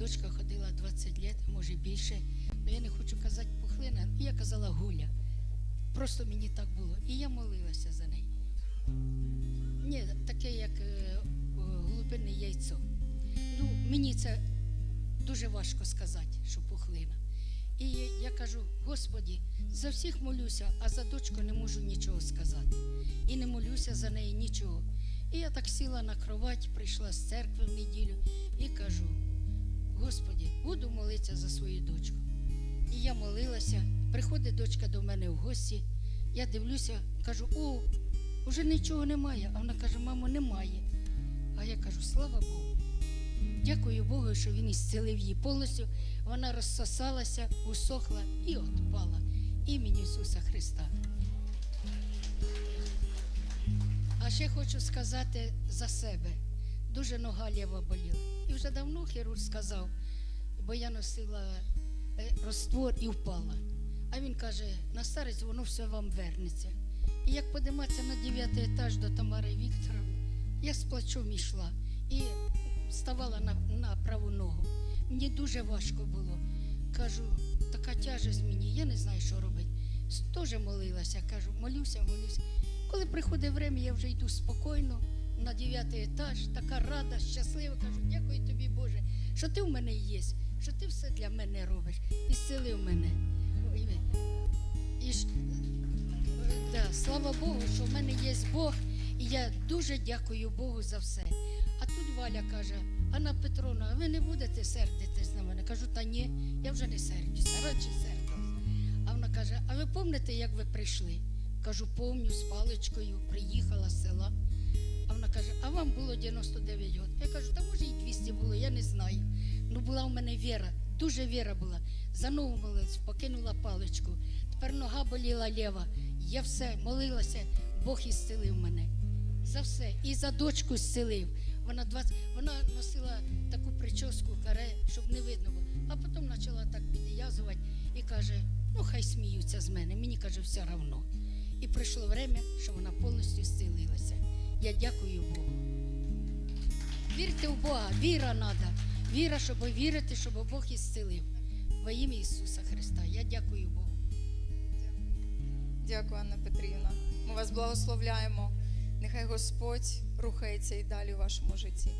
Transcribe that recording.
дочка ходила 20 років, може більше. Ну я не хочу казати пухлина, ну, я казала гуля. Просто мені так було. І я молилася за неї. Ні, таке, як е, голубине яйцо. Ну, мені це дуже важко сказати, що пухлина. І я кажу, Господі, за всіх молюся, а за дочку не можу нічого сказати. І не молюся за неї нічого. І я так сіла на кровать, прийшла з церкви в неділю і кажу: Господі, буду молитися за свою дочку. І я молилася, приходить дочка до мене в гості. Я дивлюся, кажу, о, вже нічого немає. А вона каже, мамо, немає. А я кажу, слава Богу. Дякую Богу, що він ісцелив її повністю. Вона розсосалася, усохла і отпала. Імені Ісуса Христа. А ще хочу сказати за себе. Дуже нога ліва боліла. І вже давно хірург сказав, бо я носила е, роствор і впала. А він каже, на старість воно все вам вернеться. І як подиматися на дев'ятий етаж до Тамари Вікторовни, я з плачом йшла і ставала на, на праву ногу. Мені дуже важко було. Кажу, така тяжесть мені, я не знаю, що робити. Теж молилася, кажу, молюся, молюся. Коли приходить время, я вже йду спокійно на дев'ятий етаж, така рада, щаслива. Кажу, дякую тобі, Боже, що ти в мене є, що ти все для мене робиш. І зцілив мене. Ой. І е, да, слава Богу, що в мене є Бог, і я дуже дякую Богу за все. А тут Валя каже: Анна Петровна, ви не будете сердитись на мене? Кажу, та ні, я вже не сердюся, радше сердилась. А вона каже: А ви пам'ятаєте, як ви прийшли? Кажу, помню, з паличкою, приїхала з села. Каже, а вам було 99 років. Я кажу, та може і 200 було, я не знаю. Ну була у мене віра, дуже віра була. За молилась, покинула паличку. Тепер нога боліла лєва. Я все молилася, Бог ісцелив мене. За все. І за дочку зцілив. Вона 20, вона носила таку прическу каре, щоб не видно було. А потім почала так підв'язувати і каже: ну хай сміються з мене. Мені каже, все равно. І прийшло время, що вона повністю зцілилася. Я дякую Богу. Вірте в Бога, віра треба. Віра, щоб вірити, щоб Бог ісцелив. Во ім'я Ісуса Христа. Я дякую Богу. Дякую, Анна Петрівна. Ми вас благословляємо. Нехай Господь рухається і далі у вашому житті.